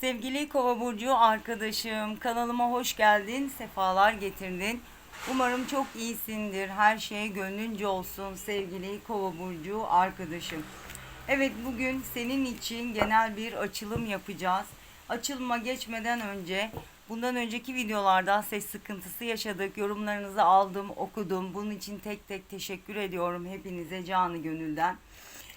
Sevgili Kova Burcu arkadaşım, kanalıma hoş geldin, sefalar getirdin. Umarım çok iyisindir, her şey gönlünce olsun sevgili Kova Burcu arkadaşım. Evet bugün senin için genel bir açılım yapacağız. Açılıma geçmeden önce bundan önceki videolarda ses sıkıntısı yaşadık. Yorumlarınızı aldım, okudum. Bunun için tek tek teşekkür ediyorum hepinize canı gönülden.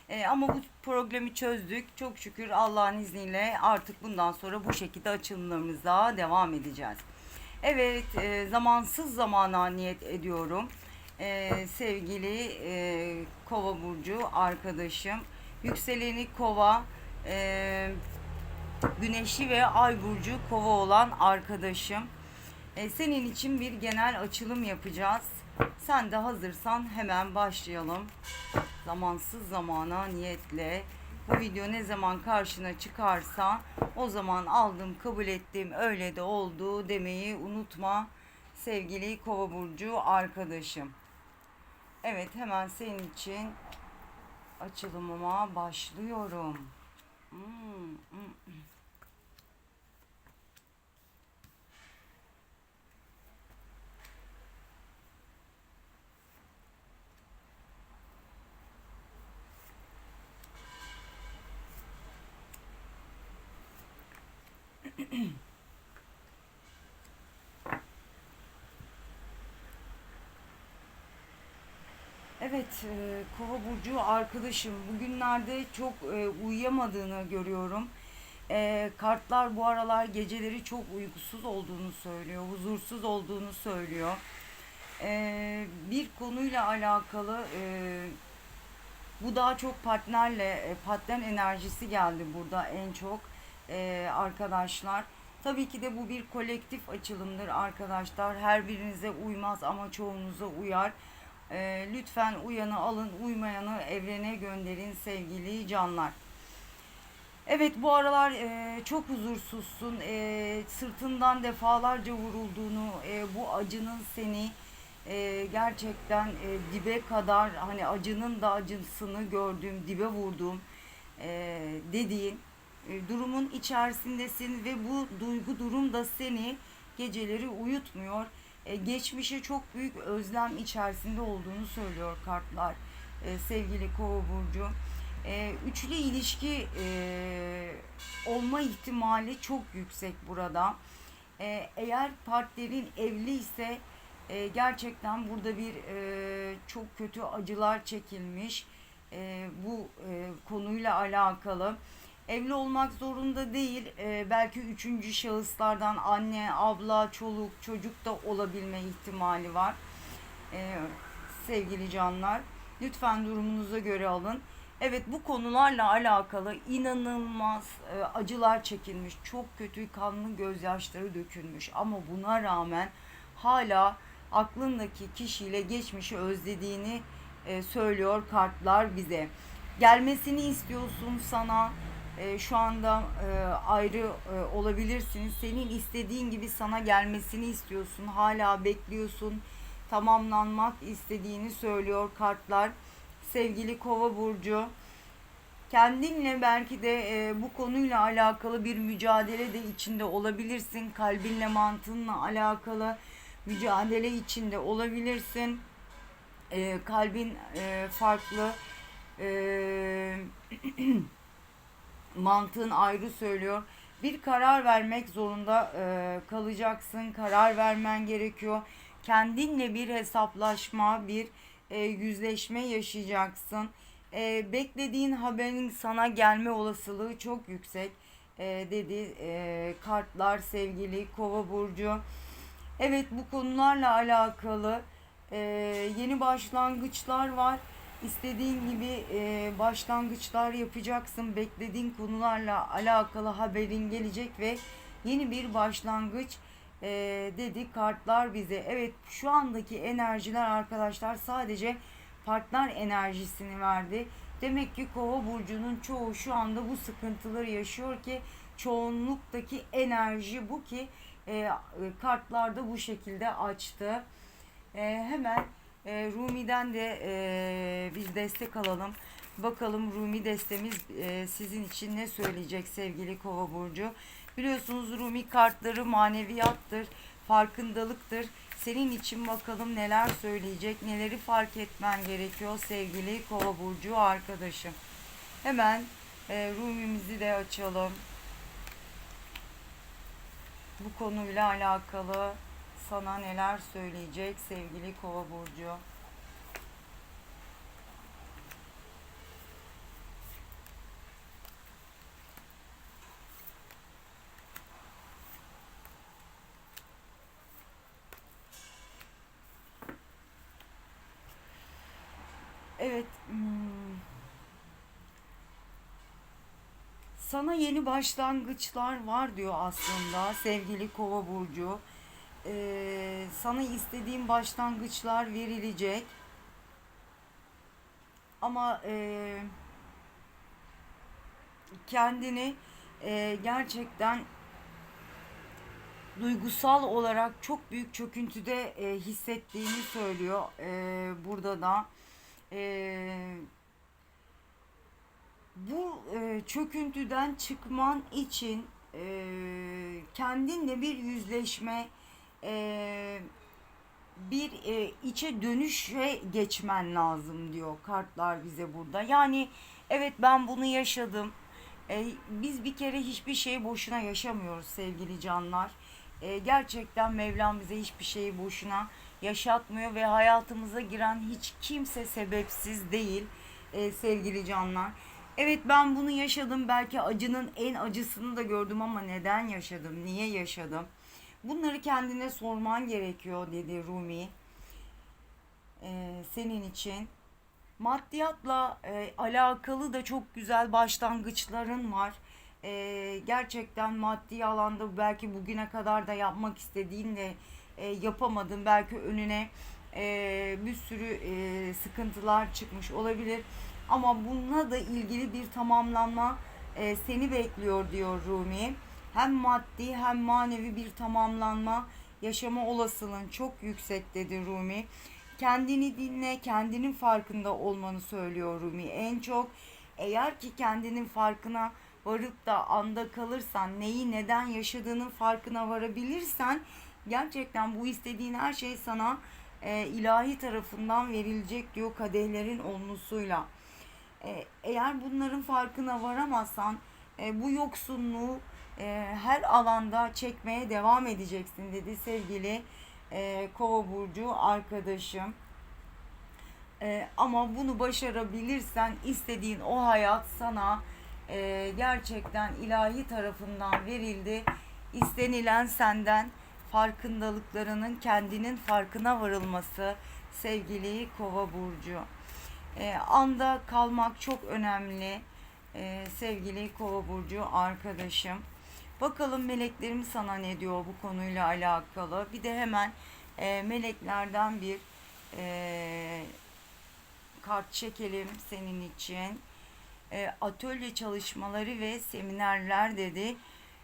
Ee, ama bu problemi çözdük. Çok şükür Allah'ın izniyle artık bundan sonra bu şekilde açılımlarımıza devam edeceğiz. Evet, e, zamansız zamana niyet ediyorum. Ee, sevgili e, Kova burcu arkadaşım, yükseleni Kova, e, Güneşi ve Ay burcu Kova olan arkadaşım. E, senin için bir genel açılım yapacağız. Sen de hazırsan hemen başlayalım. Zamansız zamana niyetle bu video ne zaman karşına çıkarsa o zaman aldım, kabul ettim, öyle de oldu demeyi unutma sevgili Kova burcu arkadaşım. Evet hemen senin için açılımıma başlıyorum. Hmm, hmm, hmm. Evet, e, Kova burcu arkadaşım bugünlerde çok e, uyuyamadığını görüyorum. E, kartlar bu aralar geceleri çok uykusuz olduğunu söylüyor, huzursuz olduğunu söylüyor. E, bir konuyla alakalı e, bu daha çok partnerle, e, partner enerjisi geldi burada en çok e, arkadaşlar. Tabii ki de bu bir kolektif açılımdır arkadaşlar. Her birinize uymaz ama çoğunuza uyar. E, lütfen uyanı alın, uymayanı evrene gönderin sevgili canlar. Evet bu aralar e, çok huzursuzsun. E, sırtından defalarca vurulduğunu, e, bu acının seni e, gerçekten e, dibe kadar hani acının da acısını gördüğüm, dibe vurduğum e, dediğin e, durumun içerisindesin ve bu duygu durum da seni geceleri uyutmuyor. E, geçmişe çok büyük özlem içerisinde olduğunu söylüyor kartlar e, sevgili Kova burcu. E, üçlü ilişki e, olma ihtimali çok yüksek burada. E, eğer partnerin evli ise e, gerçekten burada bir e, çok kötü acılar çekilmiş e, bu e, konuyla alakalı. Evli olmak zorunda değil. E, belki üçüncü şahıslardan anne, abla, çoluk, çocuk da olabilme ihtimali var. E, sevgili canlar. Lütfen durumunuza göre alın. Evet bu konularla alakalı inanılmaz e, acılar çekilmiş. Çok kötü kanlı gözyaşları dökülmüş. Ama buna rağmen hala aklındaki kişiyle geçmişi özlediğini e, söylüyor kartlar bize. Gelmesini istiyorsun sana e, şu anda e, ayrı e, olabilirsiniz. Senin istediğin gibi sana gelmesini istiyorsun. Hala bekliyorsun. Tamamlanmak istediğini söylüyor kartlar. Sevgili Kova burcu kendinle belki de e, bu konuyla alakalı bir mücadele de içinde olabilirsin. Kalbinle mantığınla alakalı mücadele içinde olabilirsin. E, kalbin e, farklı. E, mantığın ayrı söylüyor. Bir karar vermek zorunda e, kalacaksın. Karar vermen gerekiyor. Kendinle bir hesaplaşma, bir e, yüzleşme yaşayacaksın. E, beklediğin haberin sana gelme olasılığı çok yüksek e, dedi e, kartlar sevgili Kova burcu. Evet bu konularla alakalı e, yeni başlangıçlar var. İstediğin gibi e, başlangıçlar yapacaksın. Beklediğin konularla alakalı haberin gelecek ve yeni bir başlangıç e, dedi kartlar bize. Evet şu andaki enerjiler arkadaşlar sadece partner enerjisini verdi. Demek ki kova burcunun çoğu şu anda bu sıkıntıları yaşıyor ki çoğunluktaki enerji bu ki e, kartlarda bu şekilde açtı. E, hemen e, Rumi'den de e, biz destek alalım. Bakalım Rumi destemiz e, sizin için ne söyleyecek sevgili Kova burcu. Biliyorsunuz Rumi kartları maneviyattır, farkındalıktır. Senin için bakalım neler söyleyecek, neleri fark etmen gerekiyor sevgili Kova burcu arkadaşım. Hemen e, Rumi'mizi de açalım. Bu konuyla alakalı sana neler söyleyecek sevgili Kova burcu. Evet. hmm. Sana yeni başlangıçlar var diyor aslında sevgili Kova burcu. Ee, sana istediğin başlangıçlar verilecek. Ama e, kendini e, gerçekten duygusal olarak çok büyük çöküntüde e, hissettiğini söylüyor e, burada da. E, bu e, çöküntüden çıkman için e, kendinle bir yüzleşme, e, bir e, içe dönüşe geçmen lazım diyor kartlar bize burada. Yani evet ben bunu yaşadım. E, biz bir kere hiçbir şeyi boşuna yaşamıyoruz sevgili canlar. E, gerçekten Mevlam bize hiçbir şeyi boşuna yaşatmıyor ve hayatımıza giren hiç kimse sebepsiz değil e, sevgili canlar. Evet ben bunu yaşadım. Belki acının en acısını da gördüm ama neden yaşadım? Niye yaşadım? Bunları kendine sorman gerekiyor dedi Rumi. Ee, senin için. Maddiyatla e, alakalı da çok güzel başlangıçların var. E, gerçekten maddi alanda belki bugüne kadar da yapmak istediğin de e, yapamadın. Belki önüne e, bir sürü e, sıkıntılar çıkmış olabilir. Ama bununla da ilgili bir tamamlanma e, seni bekliyor diyor Rumi. Hem maddi hem manevi bir tamamlanma yaşama olasılığın çok yüksek dedi Rumi. Kendini dinle, kendinin farkında olmanı söylüyor Rumi. En çok eğer ki kendinin farkına varıp da anda kalırsan, neyi neden yaşadığının farkına varabilirsen gerçekten bu istediğin her şey sana e, ilahi tarafından verilecek diyor kadehlerin olmasıyla. E, eğer bunların farkına varamazsan e, bu yoksunluğu e, her alanda çekmeye devam edeceksin dedi sevgili e, Kova burcu arkadaşım. E, ama bunu başarabilirsen istediğin o hayat sana e, gerçekten ilahi tarafından verildi. İstenilen senden farkındalıklarının kendinin farkına varılması sevgili Kova burcu. E, anda kalmak çok önemli e, sevgili Kova burcu arkadaşım. Bakalım meleklerim sana ne diyor bu konuyla alakalı. Bir de hemen e, meleklerden bir e, kart çekelim senin için. E, atölye çalışmaları ve seminerler dedi.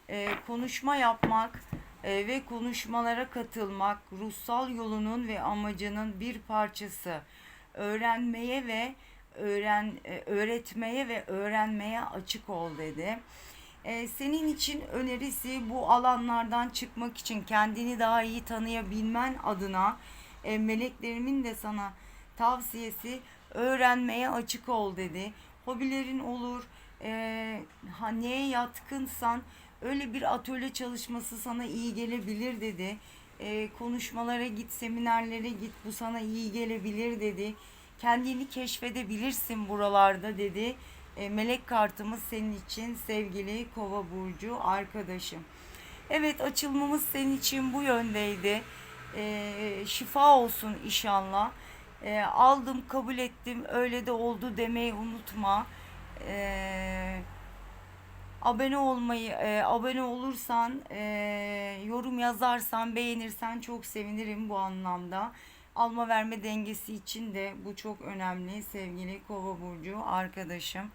E, konuşma yapmak e, ve konuşmalara katılmak ruhsal yolunun ve amacının bir parçası. Öğrenmeye ve öğren e, öğretmeye ve öğrenmeye açık ol dedi. Ee, senin için önerisi bu alanlardan çıkmak için kendini daha iyi tanıyabilmen adına e, meleklerimin de sana tavsiyesi öğrenmeye açık ol dedi. Hobilerin olur, e, ha, neye yatkınsan öyle bir atölye çalışması sana iyi gelebilir dedi. E, konuşmalara git, seminerlere git bu sana iyi gelebilir dedi. Kendini keşfedebilirsin buralarda dedi. E, melek kartımız senin için sevgili Kova burcu arkadaşım. Evet açılmamız senin için bu yöndeydi. E, şifa olsun inşallah. E, aldım kabul ettim öyle de oldu demeyi unutma. E, abone olmayı e, abone olursan e, yorum yazarsan beğenirsen çok sevinirim bu anlamda alma verme dengesi için de bu çok önemli sevgili kova burcu arkadaşım.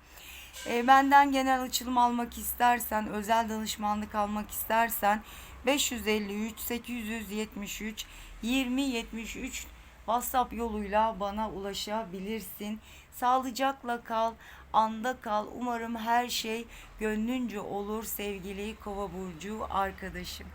E, benden genel açılım almak istersen, özel danışmanlık almak istersen 553 873 20 73 WhatsApp yoluyla bana ulaşabilirsin. Sağlıcakla kal, anda kal. Umarım her şey gönlünce olur sevgili Kova burcu arkadaşım.